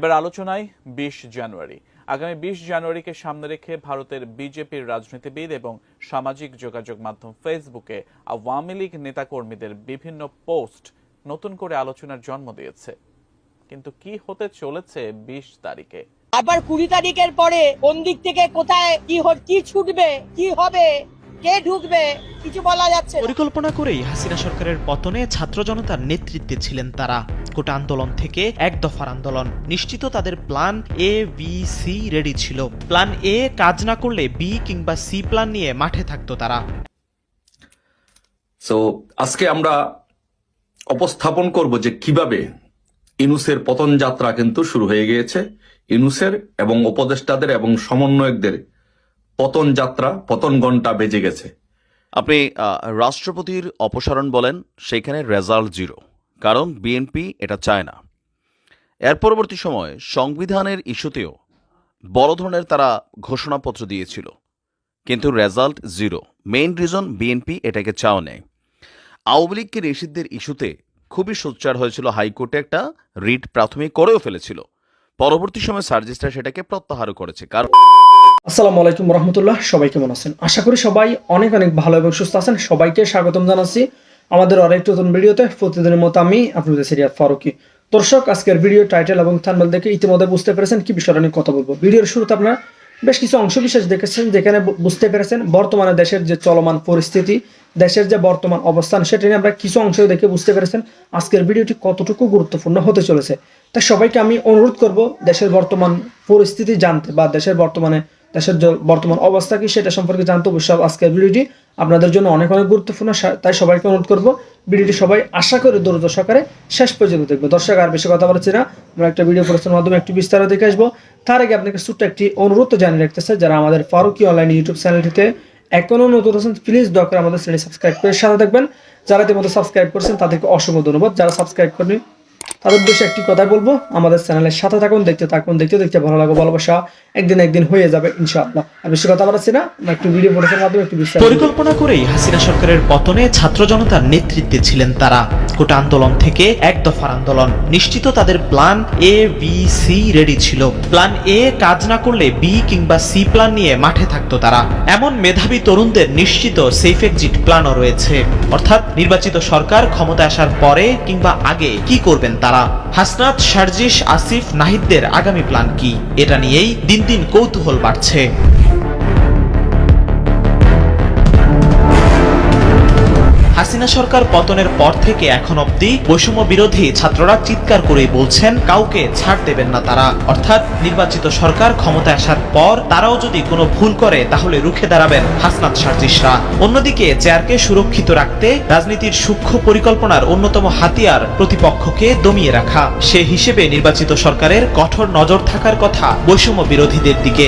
এবার আলোচনায় বিশ জানুয়ারি। আগামী বিশ জানুয়ারিকে সামনে রেখে ভারতের বিজেপির রাজনীতিবিদ এবং সামাজিক যোগাযোগ মাধ্যম ফেসবুকে আওয়ামী লীগ নেতাকর্মীদের বিভিন্ন পোস্ট নতুন করে আলোচনার জন্ম দিয়েছে। কিন্তু কি হতে চলেছে বিশ তারিখে? আবার কুড়ি তারিখের পরে কোন দিক থেকে কোথায় কি কি ছুটবে, কি হবে? কে ঢুকবে কিছু বলা যাচ্ছে পরিকল্পনা করেই হাসিনা সরকারের পতনে ছাত্র জনতার নেতৃত্বে ছিলেন তারা। কোটা আন্দোলন থেকে এক দফার আন্দোলন। নিশ্চিত তাদের plan A B C ready ছিল। প্ল্যান এ কাজ না করলে বি কিংবা সি প্ল্যান নিয়ে মাঠে থাকতো তারা। সো আজকে আমরা উপস্থাপন করব যে কীভাবে ইনুসের পতন যাত্রা কিন্তু শুরু হয়ে গিয়েছে। ইনুসের এবং উপদেষ্টাদের এবং সমন্বয়কদের পতন যাত্রা, পতন ঘণ্টা বেজে গেছে। আপনি রাষ্ট্রপতির অপসারণ বলেন সেইখানে রেজাল্ট জিরো। কারণ বিএনপি এটা চায় না। এর পরবর্তী সময়ে সংবিধানের ইস্যুতেও বড় ধরনের তারা ঘোষণাপত্র দিয়েছিল। কিন্তু result zero. Main reason BNP এটাকে চাও নেয় আওয়ামী লীগকে নিষিদ্ধের ইস্যুতে খুবই সোচ্চার হয়েছিল হাইকোর্টে একটা রিট প্রাথমিক করেও ফেলেছিল। পরবর্তী সময়ে সার্জিস্টরা সেটাকে প্রত্যাহারও করেছে। কারণ আসসালামু আলাইকুম রহমতুল্লাহ, সবাই কেমন আছেন? আশা করি সবাই অনেক অনেক ভালো এবং সুস্থ আছেন। সবাইকে স্বাগতম জানাচ্ছি আমাদের আরেকটি নতুন ভিডিওতে। প্রতিদিনের মতো আমি আপনাদের সিরিয়া ফারুকি। দর্শক, আজকের ভিডিও টাইটেল এবং থানবেল দেখে ইতিমধ্যে বুঝতে পেরেছেন কি বিষয়টা নিয়ে কথা বলব। ভিডিওর শুরুতে আপনারা বেশ কিছু অংশ বিশেষ দেখেছেন, যেখানে বুঝতে পেরেছেন বর্তমানে দেশের যে চলমান পরিস্থিতি, দেশের যে বর্তমান অবস্থান, সেটা নিয়ে আমরা কিছু অংশ দেখে বুঝতে পেরেছেন আজকের ভিডিওটি কতটুকু গুরুত্বপূর্ণ হতে চলেছে। তাই সবাইকে আমি অনুরোধ করব দেশের বর্তমান পরিস্থিতি জানতে বা দেশের বর্তমানে দেশের বর্তমান অবস্থা কি সেটা সম্পর্কে জানতে অবশ্যই আজকের ভিডিওটি। আপনাদের জন্য অনেক অনেক গুরুত্বপূর্ণ তাই সবাইকে অনুরোধ করব, ভিডিওটি সবাই আশা করে দূরত সহকারে শেষ পর্যন্ত দেখব। দর্শক, আর বেশি কথা বলছি না, আমরা একটা ভিডিও প্রশ্নের মাধ্যমে একটু বিস্তারিত দেখে আসব। তার আগে আপনাকে ছোট্ট একটি অনুরোধ জানিয়ে রাখতেছে, যারা আমাদের ফারুকি অনলাইন ইউটিউব চ্যানেলটিতে এখনও নতুন আছেন প্লিজ দয়া করে আমাদের চ্যানেল সাবস্ক্রাইব করে সাথে থাকবেন। যারা ইতিমধ্যে সাবস্ক্রাইব করছেন, তাদেরকে অসংখ্য ধন্যবাদ। যারা সাবস্ক্রাইব করেনি তাদের উদ্দেশ্যে একটি কথাই বলব। আমাদের চ্যানেলের সাথে থাকুন, দেখতে থাকুন, দেখতে দেখতে ভালো লাগবে, ভালোবাসা একদিন একদিন হয়ে যাবে, ইনশাআল্লাহ। আর বেশি কথা বলাচ্ছি না একটু ভিডিও পড়েছেন মাধ্যমে একটু বিস্তারিত। পরিকল্পনা করেই হাসিনা সরকারের পতনে ছাত্র জনতার নেতৃত্বে ছিলেন তারা। কোটা আন্দোলন থেকে এক দফার আন্দোলন। নিশ্চিত তাদের plan A B C ready ছিল। প্ল্যান এ কাজ না করলে বি কিংবা সি প্ল্যান নিয়ে মাঠে থাকতো তারা। এমন মেধাবী তরুণদের নিশ্চিত সেফ এক্সিট প্ল্যানও রয়েছে। অর্থাৎ নির্বাচিত সরকার ক্ষমতা আসার পরে কিংবা আগে কি করবেন তারা হাসনাত সার্জিস আসিফ নাহিদদের আগামী প্ল্যান কি? এটা নিয়েই দিন দিন কৌতূহল বাড়ছে। হাসিনা সরকার পতনের পর থেকে এখন অব্দি বৈষম্য বিরোধী ছাত্ররা চিৎকার করেই বলছেন, কাউকে ছাড় দেবেন না তারা। অর্থাৎ নির্বাচিত সরকার ক্ষমতায় আসার পর তারাও যদি কোনো ভুল করে, তাহলে রুখে দাঁড়াবেন হাসনাত সার্জিসরা। অন্যদিকে চেয়ারকে সুরক্ষিত রাখতে রাজনীতির সূক্ষ্ম পরিকল্পনার অন্যতম হাতিয়ার প্রতিপক্ষকে দমিয়ে রাখা। সে হিসেবে নির্বাচিত সরকারের কঠোর নজর থাকার কথা বৈষম্য বিরোধীদের দিকে।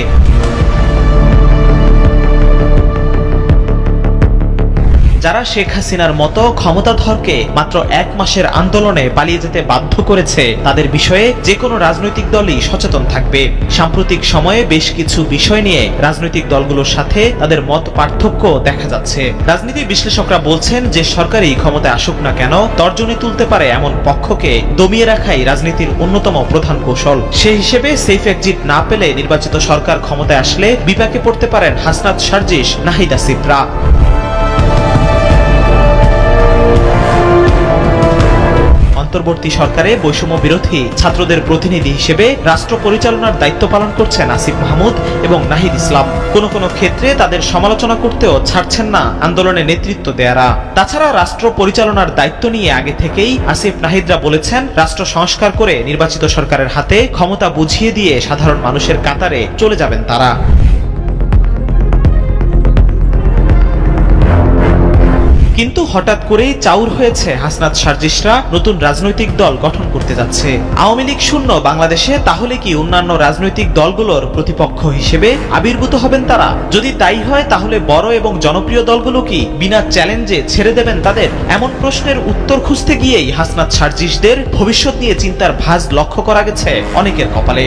যারা শেখ হাসিনার মতো ক্ষমতাধরকে মাত্র এক মাসের আন্দোলনে পালিয়ে যেতে বাধ্য করেছে, তাদের বিষয়ে যে কোনো রাজনৈতিক দলই সচেতন থাকবে। সাম্প্রতিক সময়ে বেশ কিছু বিষয় নিয়ে রাজনৈতিক দলগুলোর সাথে তাদের মত পার্থক্য দেখা যাচ্ছে। রাজনীতি বিশ্লেষকরা বলছেন যে সরকারই ক্ষমতায় আসুক না কেন, তর্জনী তুলতে পারে এমন পক্ষকে দমিয়ে রাখাই রাজনীতির অন্যতম প্রধান কৌশল। সে হিসেবে সেফ এক্সিট না পেলে নির্বাচিত সরকার ক্ষমতায় আসলে বিপাকে পড়তে পারেন হাসনাত সার্জিস, নাহিদা সিপ্রা অন্তর্বর্তী সরকারে বৈষম্য বিরোধী ছাত্রদের প্রতিনিধি হিসেবে রাষ্ট্র পরিচালনার দায়িত্ব পালন করছেন আসিফ মাহমুদ এবং নাহিদ ইসলাম। কোন কোন ক্ষেত্রে তাদের সমালোচনা করতেও ছাড়ছেন না আন্দোলনে নেতৃত্ব দেয়ারা। তাছাড়া রাষ্ট্র পরিচালনার দায়িত্ব নিয়ে আগে থেকেই আসিফ নাহিদরা বলেছেন, রাষ্ট্র সংস্কার করে নির্বাচিত সরকারের হাতে ক্ষমতা বুঝিয়ে দিয়ে সাধারণ মানুষের কাতারে চলে যাবেন তারা। কিন্তু হঠাৎ করেই চাউর হয়েছে হাসনাত সার্জিসরা নতুন রাজনৈতিক দল গঠন করতে যাচ্ছে। আওয়ামী লীগ শূন্য বাংলাদেশে, তাহলে কি অন্যান্য রাজনৈতিক দলগুলোর প্রতিপক্ষ হিসেবে আবির্ভূত হবেন তারা? যদি তাই হয়, তাহলে বড় এবং জনপ্রিয় দলগুলো কি বিনা চ্যালেঞ্জে ছেড়ে দেবেন তাদের? এমন প্রশ্নের উত্তর খুঁজতে গিয়েই হাসনাত সার্জিসদের ভবিষ্যৎ নিয়ে চিন্তার ভাঁজ লক্ষ্য করা গেছে অনেকের কপালে।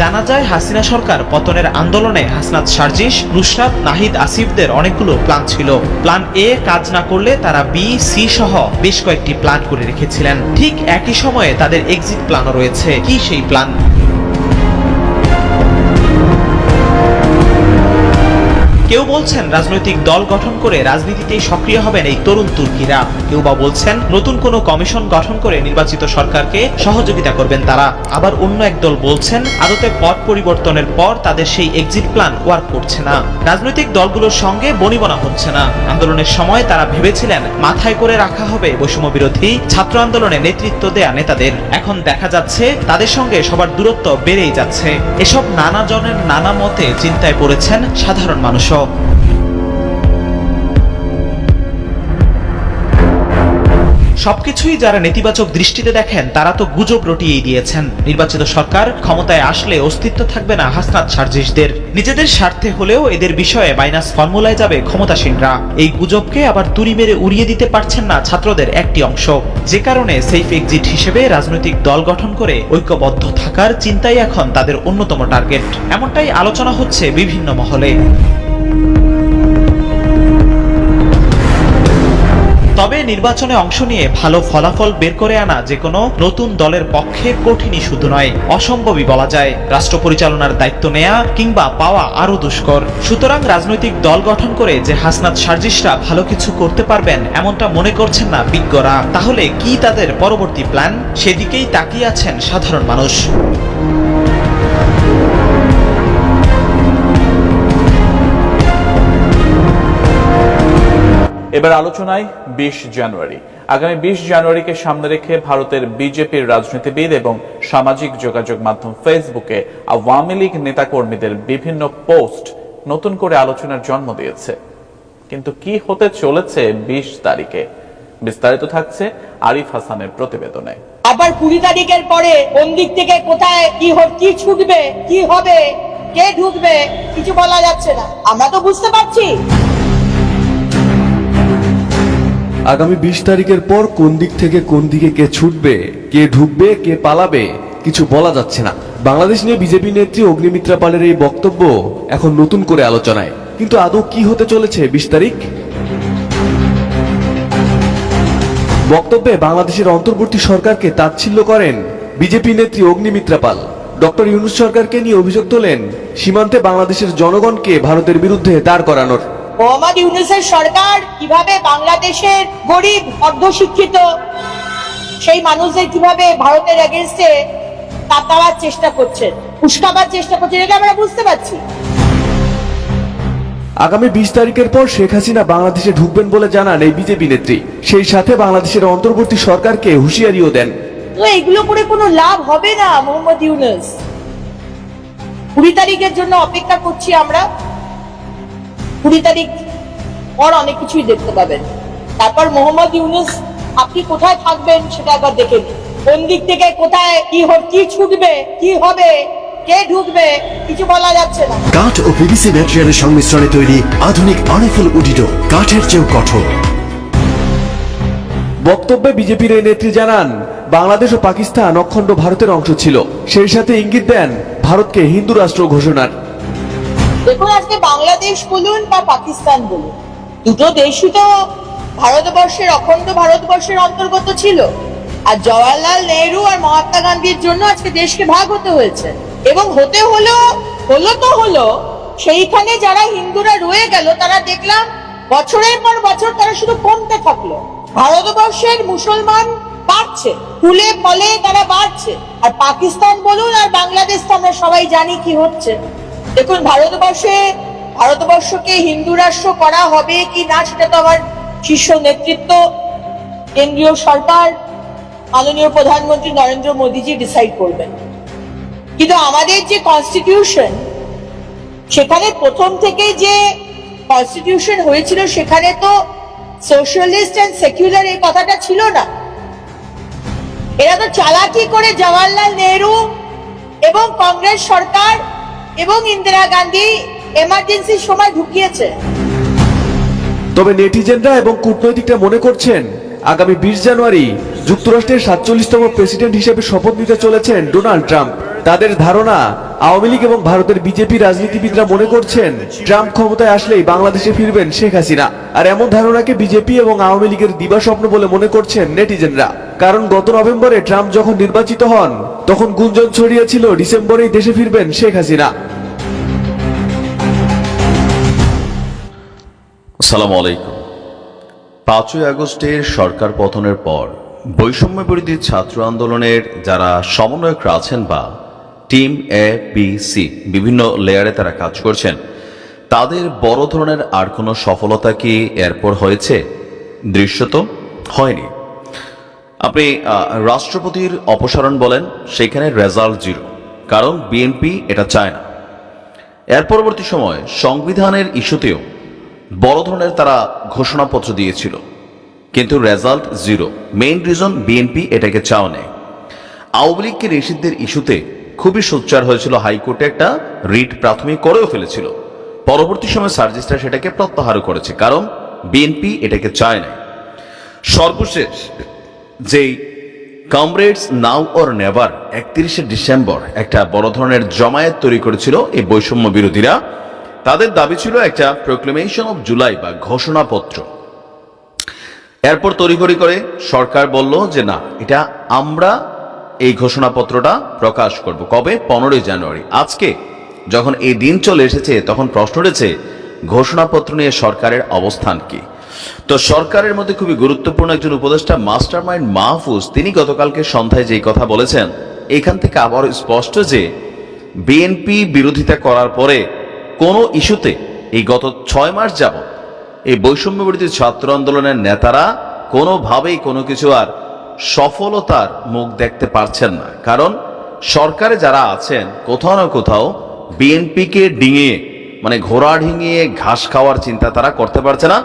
জানা যায়, হাসিনা সরকার পতনের আন্দোলনে হাসনাত সার্জিস, নুসরাত, নাহিদ আসিফদের অনেকগুলো প্ল্যান ছিল। প্ল্যান এ কাজ না করলে তারা বি, সি সহ বেশ কয়েকটি প্ল্যান করে রেখেছিলেন। ঠিক একই সময়ে তাদের এক্সিট প্ল্যানও রয়েছে। কি সেই প্ল্যান? কেউ বলছেন রাজনৈতিক দল গঠন করে রাজনীতিতেই সক্রিয় হবেন এই তরুণ তুর্কিরা। কেউ বা বলছেন নতুন কোনো কমিশন গঠন করে নির্বাচিত সরকারকে সহযোগিতা করবেন তারা। আবার অন্য এক দল বলছেন, আদতে পথ পরিবর্তনের পর তাদের সেই এক্সিট প্ল্যান ওয়ার্ক করছে না। রাজনৈতিক দলগুলোর সঙ্গে বনিবনা হচ্ছে না। আন্দোলনের সময় তারা ভেবেছিলেন, মাথায় করে রাখা হবে বৈষম্য বিরোধী, ছাত্র আন্দোলনে নেতৃত্ব দেয়া নেতাদের। এখন দেখা যাচ্ছে, তাদের সঙ্গে সবার দূরত্ব বেড়েই যাচ্ছে। এসব নানা জনের নানা মতে চিন্তায় পড়েছেন সাধারণ মানুষও। সবকিছুই যারা নেতিবাচক দৃষ্টিতে দেখেন, তারা তো গুজব রটিয়েই দিয়েছেন। নির্বাচিত সরকার ক্ষমতায় আসলে অস্তিত্ব থাকবে না হাসনাত সার্জিসদের। নিজেদের স্বার্থে হলেও এদের বিষয়ে মাইনাস ফর্মুলায় যাবে ক্ষমতাসীনরা। এই গুজবকে আবার তুড়ি মেরে উড়িয়ে দিতে পারছেন না ছাত্রদের একটি অংশ। যে কারণে সেফ এক্সিট হিসেবে রাজনৈতিক দল গঠন করে ঐক্যবদ্ধ থাকার চিন্তাই এখন তাদের অন্যতম টার্গেট। এমনটাই আলোচনা হচ্ছে বিভিন্ন মহলে। নির্বাচনে অংশ নিয়ে ভালো ফলাফল বের করে আনা যে কোনো নতুন দলের পক্ষে কঠিনই শুধু নয়, অসম্ভবই বলা যায়। রাষ্ট্র পরিচালনার দায়িত্ব নেয়া কিংবা পাওয়া আরও দুষ্কর। সুতরাং রাজনৈতিক দল গঠন করে যে হাসনাত সার্জিসরা ভালো কিছু করতে পারবেন এমনটা মনে করছেন না বিজ্ঞরা। তাহলে কি তাদের পরবর্তী প্ল্যান? সেদিকেই তাকিয়ে আছেন সাধারণ মানুষ। এবার আলোচনায় বিশ জানুয়ারি। আগামী বিশ জানুয়ারিকে সামনে রেখে ভারতের বিজেপির রাজনীতিবিদ এবং সামাজিক যোগাযোগ মাধ্যম ফেসবুকে আওয়ামী লীগ নেতাকর্মীদের বিভিন্ন পোস্ট নতুন করে আলোচনার জন্ম দিয়েছে। কিন্তু কি হতে চলেছে বিশ তারিখে? বিস্তারিত থাকছে আরিফ হাসানের প্রতিবেদনে। আবার কুড়ি তারিখের পরে কোন দিক থেকে কোথায় কি কি ছুটবে, কি হবে, কে ঢুকবে, কিছু বলা যাচ্ছে না। আমরা তো বুঝতে পারছি। আগামী বিশ তারিখের পর কোন দিক থেকে কোন দিকে কে ছুটবে, কে ঢুকবে, কে পালাবে, কিছু বলা যাচ্ছে না। বাংলাদেশ নিয়ে বিজেপি নেত্রী অগ্নিমিত্রা পালের এই বক্তব্য এখন নতুন করে আলোচনায়। কিন্তু আদৌ কি হতে চলেছে বিশ তারিখ? বক্তব্যে বাংলাদেশের অন্তর্বর্তী সরকারকে তাচ্ছিল্য করেন বিজেপি নেত্রী অগ্নিমিত্রা পাল। ডক্টর ইউনুস সরকারকে নিয়ে অভিযোগ তোলেন, সীমান্তে বাংলাদেশের জনগণকে ভারতের বিরুদ্ধে দাঁড় করানোর। মোহাম্মদ ইউনুসের সরকার কীভাবে বাংলাদেশের গরিব অর্ধশিক্ষিত সেই মানুষদের কীভাবে ভারতের এগেনস্টে তাতাবার চেষ্টা করছেন উস্কাবার চেষ্টা করছেন এটা আমরা বুঝতে পারছি? আগামী বিশ তারিখের পর শেখ হাসিনা বাংলাদেশে ঢুকবেন বলে জানান এই বিজেপি নেত্রী। সেই সাথে বাংলাদেশের অন্তর্বর্তী সরকারকে হুঁশিয়ারিও দেন। তো এগুলো করে কোনো লাভ হবে না মোহাম্মদ ইউনুস? কুড়ি তারিখের জন্য অপেক্ষা করছি আমরা। কুড়ি তারিখ পর অনেক কিছুই দেখতে পাবেন। তারপর মোহাম্মদ ইউনুস আপনি কোথায় থাকবেন সেটা একবার দেখে নিন। কোন দিক থেকে কোথায় কি কি ছুটবে কি হবে কে ঢুকবে কিছু বলা যাচ্ছে না। কাঠ ও পিভিসি ম্যাটেরিয়ালের সংমিশ্রণে তৈরি আধুনিক আরএফএল উডিডো কাঠের চেয়েও কঠোর। বক্তব্যে বিজেপির এই নেত্রী জানান বাংলাদেশ ও পাকিস্তান অখণ্ড ভারতের অংশ ছিল। সেই সাথে ইঙ্গিত দেন ভারতকে হিন্দু রাষ্ট্র ঘোষণার। দেখুন, আজকে বাংলাদেশ বলুন বা পাকিস্তান বলুন, দুটো দেশই তো ভারতবর্ষের, অখণ্ড ভারতবর্ষের অন্তর্গত ছিল। আর জওয়াহরলাল নেহরু আর মহাত্মা গান্ধীর জন্য আজকে দেশকে ভাগ হতে হয়েছে। এবং হতে হলো হলো তো হলো, সেইখানে যারা হিন্দুরা রয়ে গেল, তারা দেখলাম বছরের পর বছর তারা শুধু কমতে থাকল। ভারতবর্ষের মুসলমান বাড়ছে ফুলে ফলে তারা বাড়ছে। আর পাকিস্তান বলুন আর বাংলাদেশ তো আমরা সবাই জানি কি হচ্ছে। দেখুন, ভারতবর্ষে, ভারতবর্ষকে হিন্দু রাষ্ট্র করা হবে কি না, সেটা তো আমার শীর্ষ নেতৃত্ব, কেন্দ্রীয় সরকার, মাননীয় প্রধানমন্ত্রী নরেন্দ্র মোদীজি ডিসাইড করবেন। কিন্তু আমাদের যে কনস্টিটিউশন সেখানে প্রথম থেকে যে কনস্টিটিউশন হয়েছিল, সেখানে তো সোশ্যালিস্ট অ্যান্ড সেকুলার এই কথাটা ছিল না। এরা তো চালাকি করে জওয়াহরলাল নেহরু এবং কংগ্রেস সরকার এবং ইন্দিরা গান্ধী এমার্জেন্সির সময় ঢুকিয়েছে। তবে নেটিজেনরা এবং কূটনৈতিকরা মনে করছেন, আগামী বিশ জানুয়ারি যুক্তরাষ্ট্রের সাতচল্লিশতম প্রেসিডেন্ট হিসেবে শপথ নিতে চলেছেন ডোনাল্ড ট্রাম্প। তাদের ধারণা, আওয়ামী লীগ এবং ভারতের বিজেপি রাজনীতিবিদরা মনে করছেন, ট্রাম্প ক্ষমতায় আসলেই বাংলাদেশে ফিরবেন শেখ হাসিনা। আর এমন ধারণাকে বিজেপি এবং আওয়ামী লীগের দিবাস্বপ্ন বলে মনে করছেন নেটিজেনরা। কারণ গত নভেম্বরে ট্রাম্প যখন নির্বাচিত হন তখন গুঞ্জন ছড়িয়েছিল, ডিসেম্বরেই দেশে ফিরবেন শেখ হাসিনা। আসসালামু আলাইকুম। পাঁচই আগস্টের সরকার পতনের পর, বৈষম্য বিরোধী ছাত্র আন্দোলনের যারা সমন্বয়করা আছেন বা টিম এ, বি, সি বিভিন্ন লেয়ারে তারা কাজ করছেন, তাদের বড় ধরনের আর কোনো সফলতা কি এরপর হয়েছে? দৃশ্যত হয়নি। আপনি রাষ্ট্রপতির অপসারণ বলেন, সেখানে রেজাল্ট জিরো। কারণ বিএনপি এটা চায় না। এর পরবর্তী সময় সংবিধানের ইস্যুতেও বড় ধরনের তারা ঘোষণাপত্র দিয়েছিল। কিন্তু result zero. Main reason BNP এটাকে চাও নেয় আওয়ামী লীগকে নিষিদ্ধের ইস্যুতে খুবই সোচ্চার হয়েছিল হাইকোর্টে একটা রিট প্রাথমিক করেও ফেলেছিল। পরবর্তী সময় সার্জিস্টরা সেটাকে প্রত্যাহারও করেছে। কারণ বিএনপি এটাকে চায় নাই। সর্বশেষ যেই কমরেডস নাও অর নেভার একত্রিশে ডিসেম্বর একটা বড় ধরনের জমায়েত তৈরি করেছিল এই বৈষম্য বিরোধীরা। তাদের দাবি ছিল একটা প্রোক্লেমেশন অফ জুলাই বা ঘোষণাপত্র। এরপর তড়িঘড়ি করে সরকার বলল যে, না, এটা আমরা এই ঘোষণাপত্রটা প্রকাশ করব। কবে? পনেরোই জানুয়ারি। আজকে যখন এই দিন চলে এসেছে, তখন প্রশ্ন উঠেছে, ঘোষণাপত্র নিয়ে সরকারের অবস্থান কি? তো সরকারের মধ্যে খুবই গুরুত্বপূর্ণ একজন উপদেষ্টা মাস্টার মাইন্ড মাহফুজ, তিনি গতকালকে সন্ধ্যায় যেই কথা বলেছেন, এখান থেকে আবার স্পষ্ট যে বিএনপি বিরোধিতা করার পরে কোনো ইস্যুতে এই গত ছয় মাস যাবত এই বৈষম্য বিরোধী ছাত্র আন্দোলনের নেতারা কোনোভাবেই কোনো কিছু আর সফলতার মুখ দেখতে পারছেন না। কারণ সরকারে যারা আছেন, কোথাও না কোথাও বিএনপিকে ডিঙিয়ে মানে ঘোড়া ডিঙিয়ে ঘাস খাওয়ার চিন্তা তারা করতে পারছে না।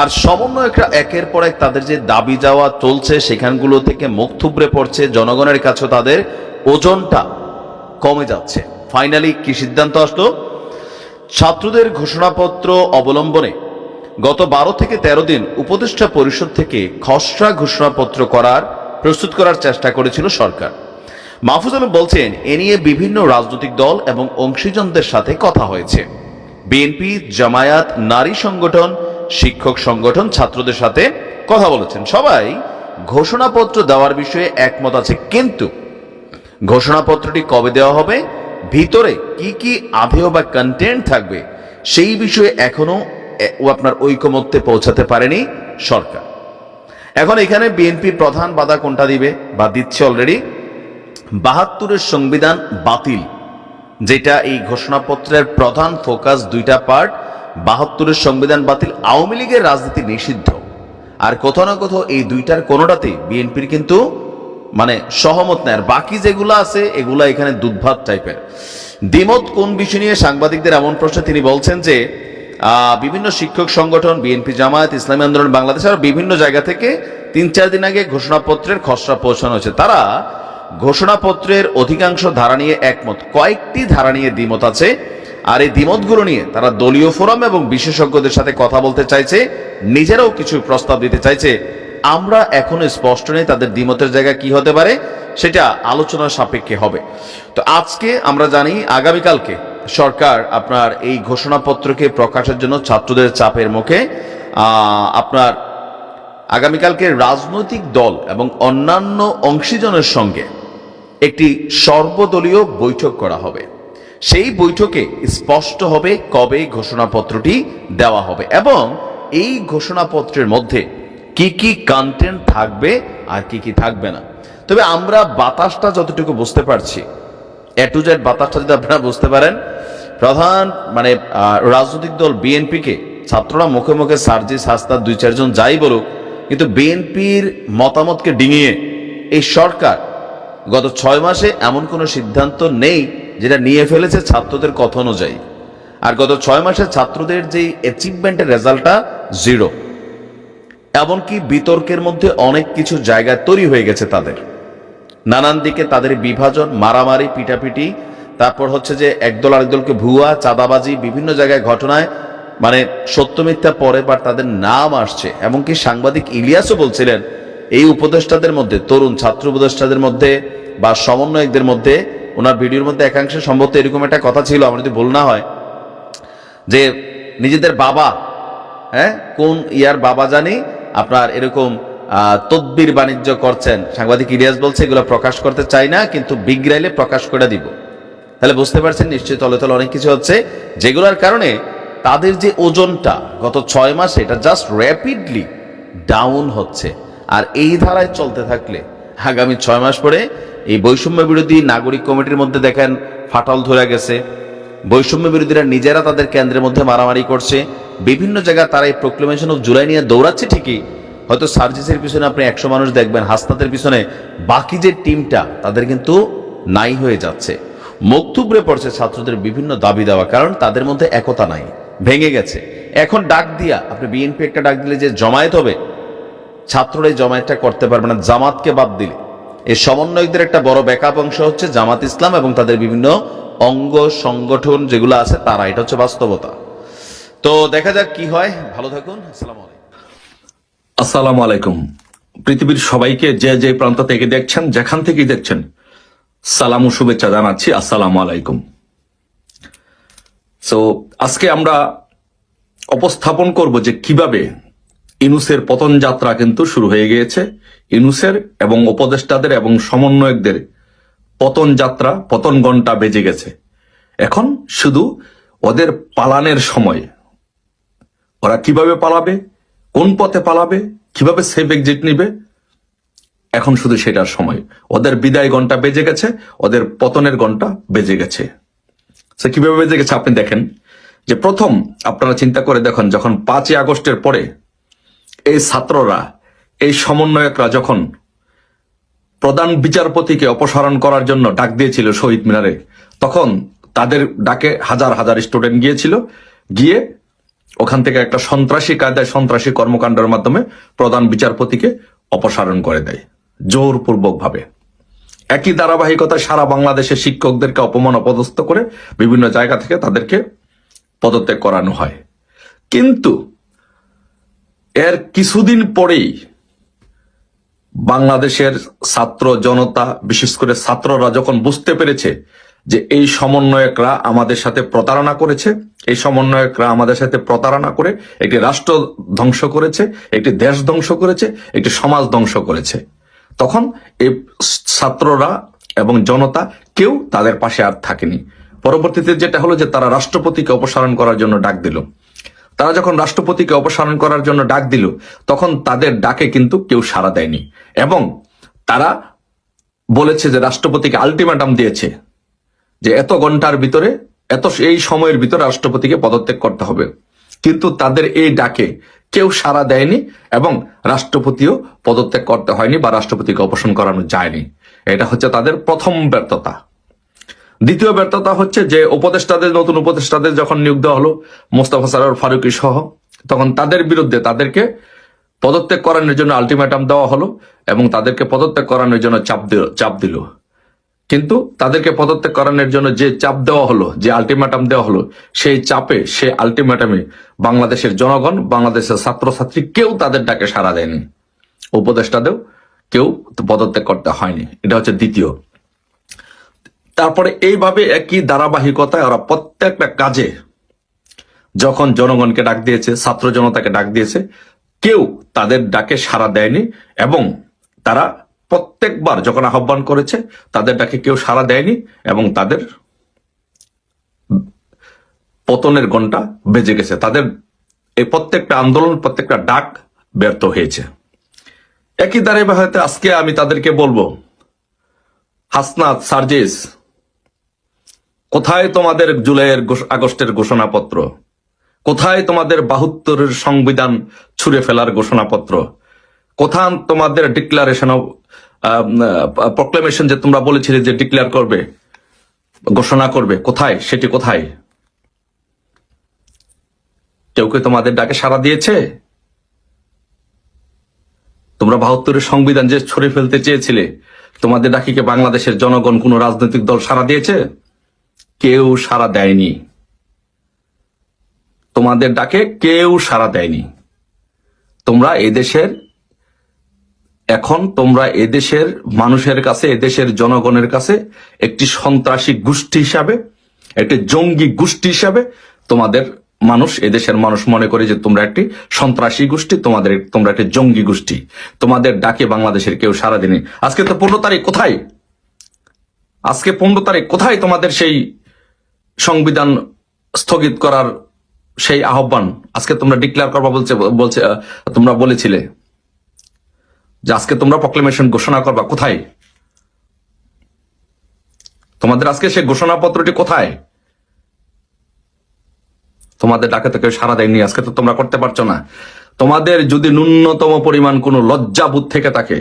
আর সমন্বয়করা একের পর এক তাদের যে দাবি যাওয়া চলছে, সেখানগুলো থেকে মুখ থুবড়ে পড়ছে জনগণের কাছেও তাদের ওজনটা কমে যাচ্ছে। ফাইনালি কি সিদ্ধান্ত আসলো? ছাত্রদের ঘোষণাপত্র অবলম্বনে গত বারো থেকে ১৩ দিন উপদেষ্টা পরিষদ থেকে খসড়া ঘোষণাপত্র করার, প্রস্তুত করার চেষ্টা করেছিল সরকার। মাহফুজ আলম বলছেন, এ নিয়ে বিভিন্ন রাজনৈতিক দল এবং অংশীজনদের সাথে কথা হয়েছে। বিএনপি, জামায়াত, নারী সংগঠন শিক্ষক সংগঠন ছাত্রদের সাথে কথা বলেছেন। সবাই ঘোষণাপত্র দেওয়ার বিষয়ে একমত আছে, কিন্তু ঘোষণাপত্রটি কবে দেওয়া হবে, ভিতরে কি কি আধেয় বা কন্টেন্ট থাকবে, সেই বিষয়ে এখনও আপনার ঐকমত্যে পৌঁছাতে পারেনি সরকার। এখন এখানে বিএনপি প্রধান বাধা কোনটা দিবে বা দিচ্ছে অলরেডি বাহাত্তরের সংবিধান বাতিল, যেটা এই ঘোষণাপত্রের প্রধান ফোকাস দুইটা পার্ট বাহাত্তরের সংবিধান বাতিল আওয়ামী লীগের রাজনীতি নিষিদ্ধ। আর কোথাও না কোথাও এই দুইটার কোনোটাতেই বিএনপির কিন্তু মানে সহমত নেয় আর বাকি যেগুলো আছে, এগুলা এখানে দুধভাত টাইপের দ্বিমত কোন বিষয় নিয়ে সাংবাদিকদের এমন প্রশ্নে? তিনি বলছেন যে বিভিন্ন শিক্ষক সংগঠন, বিএনপি জামায়াত, ইসলামী আন্দোলন, বাংলাদেশ আর বিভিন্ন জায়গা থেকে তিন চার দিন আগে ঘোষণাপত্রের খসড়া পৌঁছানো হয়েছে। তারা ঘোষণাপত্রের অধিকাংশ ধারা নিয়ে একমত। কয়েকটি ধারা নিয়ে দ্বিমত আছে। আর এই দ্বিমতগুলো নিয়ে তারা দলীয় ফোরাম এবং বিশেষজ্ঞদের সাথে কথা বলতে চাইছে, নিজেরাও কিছু প্রস্তাব দিতে চাইছে। আমরা এখনও স্পষ্ট নেই তাদের দ্বিমতের জায়গা কি হতে পারে, সেটা আলোচনার সাপেক্ষে হবে। তো আজকে আমরা জানি আগামীকালকে সরকার আপনার এই ঘোষণাপত্রকে প্রকাশের জন্য ছাত্রদের চাপের মুখে। আপনার আগামীকালকে রাজনৈতিক দল এবং অন্যান্য অংশীজনের সঙ্গে একটি সর্বদলীয় বৈঠক করা হবে। সেই বৈঠকে স্পষ্ট হবে কবে ঘোষণাপত্রটি দেওয়া হবে এবং এই ঘোষণাপত্রের মধ্যে কি কি কন্টেন্ট থাকবে আর কি কি থাকবে না। তবে আমরা বাতাসটা যতটুকু বুঝতে পারছি, এ টু জেড বাতাসটা যদি আপনারা বুঝতে পারেন, প্রধান মানে রাজনৈতিক দল বিএনপিকে ছাত্ররা মুখে মুখে সার্জিস হাস্তা দুই চারজন যাই বলুক, কিন্তু বিএনপির মতামতকে ডিঙিয়ে এই সরকার গত ছয় মাসে এমন কোনো সিদ্ধান্ত নেই যেটা নিয়ে ফেলেছে ছাত্রদের কথা অনুযায়ী। আর গত ছয় মাসে ছাত্রদের যে অ্যাচিভমেন্টের রেজাল্টটা জিরো এমনকি বিতর্কের মধ্যে অনেক কিছু জায়গা তৈরি হয়ে গেছে তাদের। নানান দিকে তাদের বিভাজন, মারামারি, পিটাপিটি, তারপর হচ্ছে যে একদল আরেকদলকে ভুয়া, চাঁদাবাজি, বিভিন্ন জায়গায় ঘটনায় মানে সত্য মিথ্যা পরে বার তাদের নাম আসছে। এমনকি সাংবাদিক ইলিয়াসও বলছিলেন, এই উপদেষ্টাদের মধ্যে, তরুণ ছাত্র উপদেষ্টাদের মধ্যে বা সমন্বয়কদের মধ্যে ওনার ভিডিওর মধ্যে একাংশে সম্ভবত এরকম একটা কথা ছিল, আমার যদি ভুল না হয়, যে নিজেদের বাবা হ্যাঁ কোন ইয়ার বাবা জানি, আপনার এরকম তদ্বির বাণিজ্য করছেন। সাংবাদিক ইলিয়াস বলছে, এগুলো প্রকাশ করতে চাই না, কিন্তু বিগড়াইলে প্রকাশ করে দিব। তাহলে বুঝতে পারছেন, নিশ্চয়ই তলে তলে অনেক কিছু হচ্ছে। যেগুলোর কারণে তাদের যে ওজনটা গত ছয় মাসে, এটা জাস্ট র্যাপিডলি ডাউন হচ্ছে। আর এই ধারায় চলতে থাকলে, আগামী ছয় মাস পরে এই বৈষম্য বিরোধী নাগরিক কমিটির মধ্যে দেখেন ফাটল ধরে গেছে। বৈষম্য বিরোধীরা নিজেরা তাদের কেন্দ্রের মধ্যে মারামারি করছে। বিভিন্ন জায়গায় তারা এই প্রোক্লেমেশন অফ জুলাই নিয়ে দৌড়াচ্ছে ঠিকই। হয়তো সার্জিসের পিছনে আপনি একশো মানুষ দেখবেন হাসনাতের পিছনে বাকি যে টিমটা তাদের কিন্তু নাই হয়ে যাচ্ছে। থুবড়ে পড়ছে ছাত্রদের বিভিন্ন দাবি দেওয়া, কারণ তাদের মধ্যে একতা নাই, ভেঙে গেছে। এখন ডাক দিয়া, আপনি বিএনপি একটা ডাক দিলে যে জমায়েত হবে, ছাত্ররা এই জমায়েতটা করতে পারবে না, জামাতকে বাদ দিলে। এই সমন্বয়কদের একটা বড় ব্যাকআপ অংশ হচ্ছে জামাত ইসলাম এবং তাদের বিভিন্ন অঙ্গ সংগঠন যেগুলো আছে তারা। এটা হচ্ছে বাস্তবতা। তো দেখা যাক কি হয়। ভালো থাকুন। আসসালামু আলাইকুম। আলাইকুম। পৃথিবীর সবাইকে যে যে প্রান্ত থেকে দেখছেন, যেখান থেকেই দেখছেন, সালাম ও শুভেচ্ছা জানাচ্ছি। আসসালামু আলাইকুম। সো আজকে আমরা উপস্থাপন করব যে কীভাবে ইনুসের পতন যাত্রা কিন্তু শুরু হয়ে গিয়েছে। ইনুসের এবং উপদেষ্টাদের এবং সমন্বয়কদের পতন যাত্রা, পতন ঘণ্টা বেজে গেছে। এখন শুধু ওদের পালানের সময়। ওরা কীভাবে পালাবে? কোন পথে পালাবে? কীভাবে সেফ এক্সিট নিবে? এখন শুধু সেটার সময়। ওদের বিদায় ঘণ্টা বেজে গেছে, ওদের পতনের ঘণ্টা বেজে গেছে। সে কীভাবে বেজে গেছে আপনি দেখেন যে প্রথম আপনারা চিন্তা করে দেখুন, যখন পাঁচই আগস্টের পরে এই ছাত্ররা এই সমন্বয়করা যখন প্রধান বিচারপতিকে অপসারণ করার জন্য ডাক দিয়েছিল শহীদ মিনারে, তখন তাদের ডাকে হাজার হাজার স্টুডেন্ট গিয়েছিল। গিয়ে ওখান থেকে একটা সন্ত্রাসী কায়দায় সন্ত্রাসী কর্মকাণ্ডের মাধ্যমে প্রধান বিচারপতিকে অপসারণ করে দেয় জোরপূর্বক ভাবে একই ধারাবাহিকতায় সারা বাংলাদেশের শিক্ষকদেরকে অপমান অপদস্থ করে বিভিন্ন জায়গা থেকে তাদেরকে পদত্যাগ করানো হয়। কিন্তু এর কিছুদিন পরেই বাংলাদেশের ছাত্র জনতা, বিশেষ করে ছাত্ররা যখন বুঝতে পেরেছে যে এই সমন্বয়করা আমাদের সাথে প্রতারণা করেছে, এই সমন্বয়করা আমাদের সাথে প্রতারণা করে একটি রাষ্ট্র ধ্বংস করেছে, একটি দেশ ধ্বংস করেছে, একটি সমাজ ধ্বংস করেছে। তখন এই ছাত্ররা এবং জনতা কেউ তাদের পাশে আর থাকেনি। পরবর্তীতে যেটা হলো যে তারা রাষ্ট্রপতিকে অপসারণ করার জন্য ডাক দিল। তারা যখন রাষ্ট্রপতিকে অপসারণ করার জন্য ডাক দিল, তখন তাদের ডাকে কিন্তু কেউ সাড়া দেয়নি। এবং তারা বলেছে যে রাষ্ট্রপতিকে আলটিমেটাম দিয়েছে যে এত ঘণ্টার ভিতরে, এত এই সময়ের ভিতরে রাষ্ট্রপতিকে পদত্যাগ করতে হবে। কিন্তু তাদের এই ডাকে কেউ সাড়া দেয়নি এবং রাষ্ট্রপতিও পদত্যাগ করতে হয়নি বা রাষ্ট্রপতিকে অপসারণ করানো যায়নি। এটা হচ্ছে তাদের প্রথম ব্যর্থতা। দ্বিতীয় ব্যর্থতা হচ্ছে যে উপদেষ্টাদের, নতুন উপদেষ্টাদের যখন নিয়োগ দেওয়া হলো, মোস্তাফা সারার ফারুকি সহ, তখন তাদের বিরুদ্ধে তাদেরকে পদত্যাগ করানোর জন্য আলটিমেটাম দেওয়া হলো এবং তাদেরকে পদত্যাগ করানোর জন্য চাপ দিল চাপ দিল। কিন্তু তাদেরকে পদত্যাগ করানোর জন্য যে চাপ দেওয়া হলো, যে আলটিমেটাম দেওয়া হলো, সেই চাপে সে আলটিমেটামে বাংলাদেশের জনগণ, বাংলাদেশের ছাত্রছাত্রী কেউ তাদের ডাকে সাড়া দেয়নি। উপদেষ্টাদেও কেউ পদত্যাগ করতে হয়নি। এটা হচ্ছে দ্বিতীয়। তারপরে এইভাবে একই ধারাবাহিকতায় ওরা প্রত্যেকটা কাজে যখন জনগণকে ডাক দিয়েছে, ছাত্র জনতাকে ডাক দিয়েছে, কেউ তাদের ডাকে সাড়া দেয়নি এবং তারা প্রত্যেকবার যখন আহ্বান করেছে, তাদের ডাকে কেউ সাড়া দেয়নি এবং তাদের পতনের ঘণ্টা বেজে গেছে। তাদের এই প্রত্যেকটা আন্দোলন, প্রত্যেকটা ডাক ব্যর্থ হয়েছে। একই ধারাবাহিকতায় আজকে আমি তাদেরকে বলব, হাসনাত, সার্জিস কোথায় তোমাদের জুলাইয়ের আগস্টের ঘোষণাপত্র? কোথায় তোমাদের বাহাত্তরের সংবিধান ছুঁড়ে ফেলার ঘোষণাপত্র? কোথায় তোমাদের ডিক্লারেশন অফ প্রক্লেমেশন যে তোমরা বলেছিলে যে ডিক্লেয়ার করবে, ঘোষণা করবে, কোথায়? সেটি কোথায়? কেউ কি তোমাদের ডাকে সাড়া দিয়েছে? তোমরা বাহাত্তরের সংবিধান যে ছড়ে ফেলতে চেয়েছিলে, তোমাদের ডাকিকে বাংলাদেশের জনগণ কোন রাজনৈতিক দল সাড়া দিয়েছে? কেউ সাড়া দেয়নি। তোমাদের ডাকে কেউ সাড়া দেয়নি। তোমরা এই দেশের এখন তোমরা এদেশের মানুষের কাছে, এদেশের জনগণের কাছে একটি সন্ত্রাসী গোষ্ঠী হিসাবে, একটি জঙ্গি গোষ্ঠী হিসাবে তোমাদের মানুষ, এদেশের মানুষ মনে করে যে তোমরা একটি সন্ত্রাসী গোষ্ঠী, তোমাদের তোমরা একটি জঙ্গি গোষ্ঠী। তোমাদের ডাকে বাংলাদেশের কেউ সারা দিনে আজকে তো পনেরো তারিখ, কোথায়? আজকে পনেরো তারিখ, কোথায় তোমাদের সেই সংবিধান স্থগিত করার সেই আহ্বান আজকে তোমরা ডিক্লেয়ার করবা বলছে বলছে তোমরা বলেছিলে যে আজকে তোমরা প্রক্লেমেশন ঘোষণা করবা। কোথায়? তোমাদের আজকে সেই ঘোষণাপত্রটি কোথায়? তোমাদের ডাকে তো কেউ সারা দেয়নি, আজকে তো তোমরা করতে পারছ না। তোমাদের যদি ন্যূনতম পরিমাণ কোনো লজ্জাবোধ থেকে থাকে,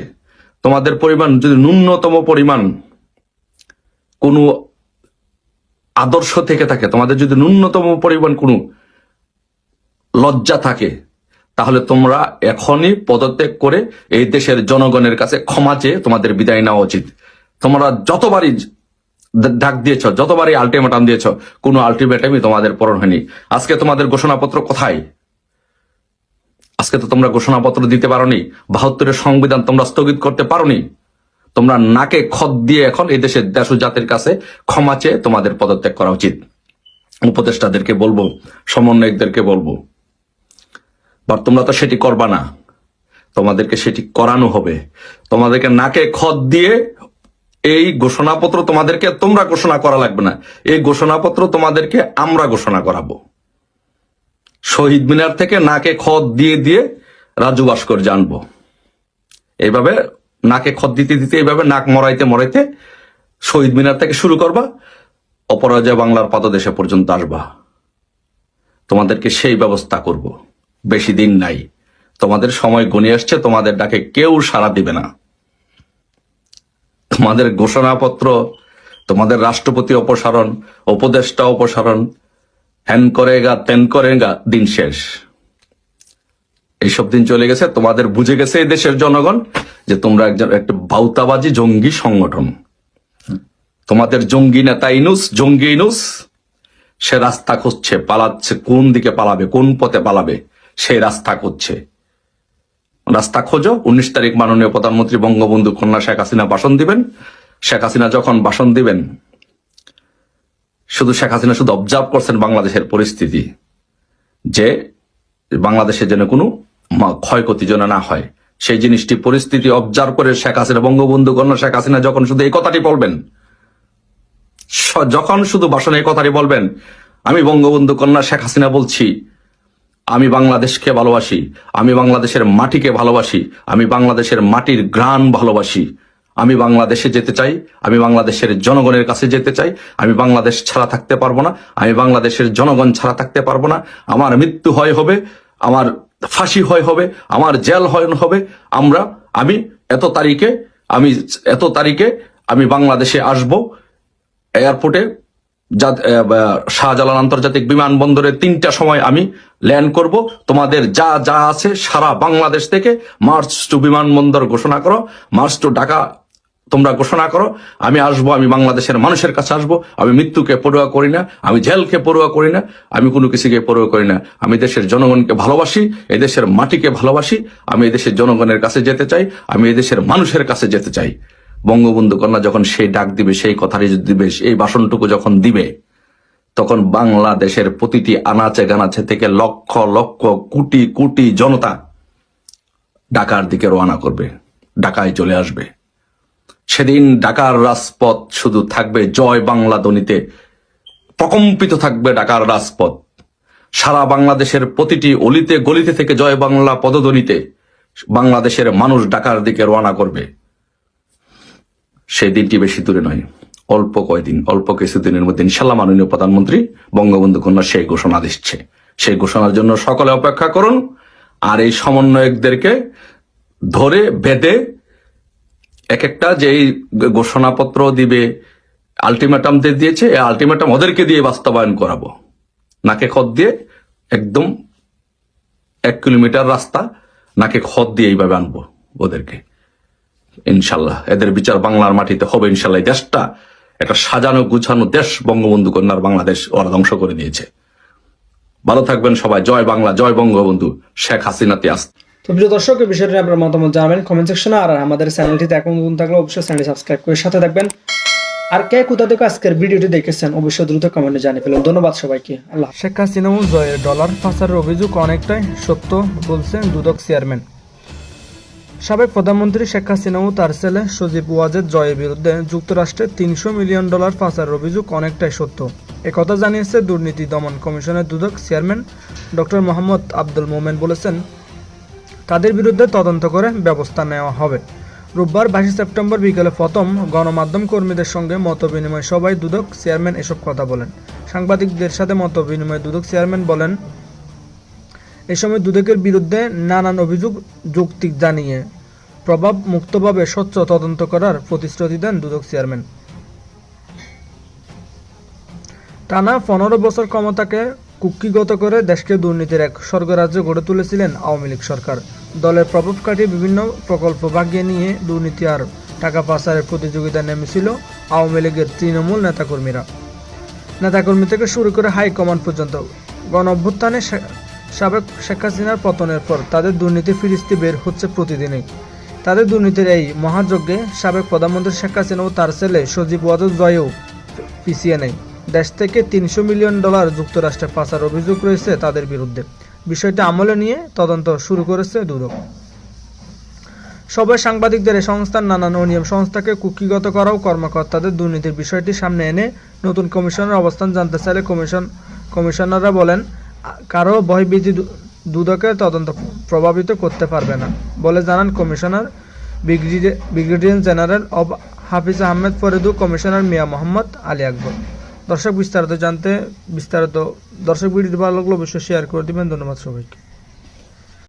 তোমাদের পরিমাণ যদি ন্যূনতম পরিমাণ কোনো আদর্শ থেকে থাকে, তোমাদের যদি ন্যূনতম পরিমাণ কোনো লজ্জা থাকে, তাহলে তোমরা এখনই পদত্যাগ করে এই দেশের জনগণের কাছে ক্ষমা চেয়ে তোমাদের বিদায় নেওয়া উচিত। তোমরা যতবারই ডাক দিয়েছ, যতবারই আলটিমেটাম দিয়েছ, কোনো আলটিমেটামই তোমাদের পূরণ হয়নি। আজকে তোমাদের ঘোষণাপত্র কোথায়? আজকে তো তোমরা ঘোষণাপত্র দিতে পারোনি, বাহাত্তরের সংবিধান তোমরা স্থগিত করতে পারোনি। তোমরা নাকে খত দিয়ে এখন এই দেশের দেশ জাতির কাছে ক্ষমা চেয়ে তোমাদের পদত্যাগ করা উচিত। উপদেষ্টাদেরকে বলব, সমন্বয়কদেরকে বলব বা তোমরা তো সেটি করবা না। তোমাদেরকে সেটি করানো হবে। তোমাদেরকে নাকে খত দিয়ে এই ঘোষণাপত্র তোমাদেরকে, তোমরা ঘোষণা করা লাগবে না। এই ঘোষণাপত্র তোমাদেরকে আমরা ঘোষণা করাবো। শহীদ মিনার থেকে নাকে খদ দিয়ে দিয়ে রাজু ভাস্কর জানব। এইভাবে নাকে খত দিতে দিতে এইভাবে নাক মরাইতে মরাইতে শহীদ মিনার থেকে শুরু করবা, অপরাজয় বাংলার পাদদেশে পর্যন্ত আসবা। তোমাদেরকে সেই ব্যবস্থা করব। বেশি দিন নাই। তোমাদের সময় গণিয়ে আসছে, তোমাদের ডাকে কেউ সাড়া দিবে না। তোমাদের ঘোষণাপত্র, তোমাদের রাষ্ট্রপতি অপসারণ, উপদেষ্টা অপসারণ হ্যান করেগা, তেন করেগা, দিন শেষ। এইসব দিন চলে গেছে। তোমাদের বুঝে গেছে এই দেশের জনগণ যে তোমরা একজন একটা বাউতাবাজি জঙ্গি সংগঠন। তোমাদের জঙ্গি নেতা ইনুস, জঙ্গি ইনুস, সে রাস্তা খুঁজছে, পালাচ্ছে, কোন দিকে পালাবে, কোন পথে পালাবে সেই রাস্তা খুঁজছে। রাস্তা খোঁজো, উনিশ তারিখ মাননীয় প্রধানমন্ত্রী বঙ্গবন্ধু কন্যা শেখ হাসিনা ভাষণ দিবেন। শেখ হাসিনা যখন ভাষণ দিবেন, শুধু শেখ হাসিনা শুধু অবজার্ভ করছেন বাংলাদেশের পরিস্থিতি, যে বাংলাদেশে যেন কোনো ক্ষয়ক্ষতি যেন না হয়। সেই জিনিসটি পরিস্থিতি অবজার্ভ করে শেখ হাসিনা বঙ্গবন্ধু কন্যা শেখ হাসিনা যখন শুধু এই কথাটি বলবেন যখন শুধু ভাষণে এই কথাটি বলবেন, আমি বঙ্গবন্ধু কন্যা শেখ হাসিনা বলছি, আমি বাংলাদেশকে ভালোবাসি, আমি বাংলাদেশের মাটিকে ভালোবাসি, আমি বাংলাদেশের মাটির গ্রাণ ভালোবাসি, আমি বাংলাদেশে যেতে চাই, আমি বাংলাদেশের জনগণের কাছে যেতে চাই, আমি বাংলাদেশ ছাড়া থাকতে পারব না, আমি বাংলাদেশের জনগণ ছাড়া থাকতে পারব না, আমার মৃত্যু হয় হবে, আমার ফাঁসি হয় হবে, আমার জেল হয় হবে, আমরা, আমি এত তারিখে, আমি এত তারিখে আমি বাংলাদেশে আসব। এয়ারপোর্টে শাহজালাল আন্তর্জাতিক বিমানবন্দরে তিনটা সময় আমি ল্যান্ড করব। তোমাদের যা যা আছে সারা বাংলাদেশ থেকে মার্চ টু বিমানবন্দর ঘোষণা করো। মার্চ টু ঢাকা তোমরা ঘোষণা করো, আমি আসব, আমি বাংলাদেশের মানুষের কাছে আসব, আমি মৃত্যুকে পড়ুয়া করি না, আমি জেলকে পড়ুয়া করি না, আমি কোনো কিছুকে পড়ুয়া করি না। আমি দেশের জনগণকে ভালোবাসি, এদেশের মাটিকে ভালোবাসি, আমি এদেশের জনগণের কাছে যেতে চাই, আমি এদেশের মানুষের কাছে যেতে চাই। বঙ্গবন্ধু কন্যা যখন সেই ডাক দিবে, সেই কথাটি দিবে এই বাসনটুকু যখন দিবে, তখন বাংলাদেশের প্রতিটি আনাচে গানাচে থেকে লক্ষ লক্ষ, কোটি কোটি জনতা ঢাকার দিকে রওনা করবে, ঢাকায় চলে আসবে। সেদিন ঢাকার রাজপথ শুধু থাকবে জয় বাংলা ধ্বনিতে, প্রকম্পিত থাকবে ঢাকার রাজপথ। সারা বাংলাদেশের প্রতিটি অলিতে গলিতে থেকে জয় বাংলা পদধ্বনিতে বাংলাদেশের মানুষ ঢাকার দিকে রওনা করবে। সেই দিনটি বেশি দূরে নয়, অল্প কয়দিন, অল্প কিছুদিনের মধ্যে ইনশাল্লাহ মাননীয় প্রধানমন্ত্রী বঙ্গবন্ধু কন্যা সেই ঘোষণা দিচ্ছে। সেই ঘোষণার জন্য সকলে অপেক্ষা করুন, আর এই সমন্বয়কদেরকে ধরে, বেঁধে এক একটা যেই ঘোষণাপত্র দিবে আলটিমেটাম দিয়েছে আলটিমেটাম ওদেরকে দিয়ে বাস্তবায়ন করাবো। নাকে খত দিয়ে একদম এক কিলোমিটার রাস্তা, নাকে খত দিয়ে এইভাবে আনব ওদেরকে। ইনশাল্লাহ, এদের বিচার বাংলার মাটিতে হবে ইনশাল্লাহ। দেশটা একটা সাজানো গুছানো দেশ বঙ্গবন্ধু কন্যার বাংলাদেশ ওরা ধ্বংস করে দিয়েছে। ভালো থাকবেন সবাই। জয় বাংলা, জয় বঙ্গবন্ধু। শেখ হাসিনাতে আস তো প্রিয় দর্শক এই বিষয়টি আপনার মতামত জানাবেন কমেন্ট সেকশনে আর আমাদের চ্যানেলটিতে এখন নতুন থাকলে অবশ্যই চ্যানেলটি সাবস্ক্রাইব করে সাথে থাকবেন। আর কে কোথা থেকে আজকের ভিডিওটি দেখেছেন অবশ্যই দ্রুত কমেন্টে জানিয়ে ফেলুন। ধন্যবাদ সবাইকে। আল্লাহ শেখ হাসিনা জয়ের ডলার পাচারের অভিযোগ অনেকটাই সত্য বলছেন দুদক চেয়ারম্যান সাবেক প্রধানমন্ত্রী শেখ হাসিনা ও তার ছেলে সজীব ওয়াজেদ জয়ের বিরুদ্ধে যুক্তরাষ্ট্রে তিনশো মিলিয়ন ডলার পাচারের অভিযোগ অনেকটাই সত্য। একথা জানিয়েছে দুর্নীতি দমন কমিশনের দুদক চেয়ারম্যান ডক্টর মোহাম্মদ আব্দুল মোমেন বলেছেন। তাদের বিরুদ্ধে তদন্ত করে ব্যবস্থা নেওয়া হবে। রোববার বাইশে সেপ্টেম্বর বিকেলে প্রথম গণমাধ্যম কর্মীদের সঙ্গে মত বিনিময় সভায় দুদক চেয়ারম্যান এসব কথা বলেন। সাংবাদিকদের সাথে মত বিনিময় দুদক চেয়ারম্যান বলেন, এ সময় দুদকের বিরুদ্ধে নানান অভিযোগ যৌক্তিক জানিয়ে প্রভাব মুক্তভাবে স্বচ্ছ তদন্ত করার প্রতিশ্রুতি দেন দুদক চেয়ারম্যান। টানা পনেরো বছর ক্ষমতাকে কুক্ষিগত করে দেশকে দুর্নীতির এক স্বর্গরাজ্য গড়ে তুলেছিলেন আওয়ামী লীগ সরকার। দলের প্রভাব কাটিয়ে বিভিন্ন প্রকল্প ভাগিয়ে নিয়ে দুর্নীতি আর টাকা পাচারের প্রতিযোগিতায় নেমেছিল আওয়ামী লীগের তৃণমূল নেতাকর্মীরা। নেতাকর্মী থেকে শুরু করে হাইকমান্ড পর্যন্ত গণ অভ্যুত্থানে সাবেক শেখ হাসিনার পতনের পর তাদের দুর্নীতি ফিরিস্তি বের হচ্ছে প্রতিদিনই। তাদের দুর্নীতির এই মহাযজ্ঞে সাবেক প্রধানমন্ত্রী শেখ হাসিনা ও তার ছেলে সজীব ওয়াজুদ জয়েও পিছিয়ে নেই। দেশ থেকে তিনশো মিলিয়ন ডলার যুক্তরাষ্ট্রে পাচার অভিযোগ রয়েছে তাদের বিরুদ্ধে। বিষয়টি আমলে নিয়ে তদন্ত শুরু করেছে দুদক। সবাই সাংবাদিকদের এই সংস্থার নানান অনিয়ম সংস্থাকে কুক্ষিগত করাও কর্মকর্তাদের দুর্নীতির বিষয়টি সামনে এনে নতুন কমিশনের অবস্থান জানতে চাইলে কমিশন, কমিশনাররা বলেন, কারও দু- দুদকের তদন্ত প্রভাবিত করতে পারবে না বলে জানান কমিশনার ব্রিগেডিয়ার জেনারেল অব হাফিজ আহমেদ ফরিদু, কমিশনার মিয়া মোহাম্মদ আলী আকবর। দর্শক বিস্তারিত জানতে বিস্তারিত দর্শক ভিডিওটি ভালো লাগলে অবশ্যই শেয়ার করে দিবেন। ধন্যবাদ সবাইকে।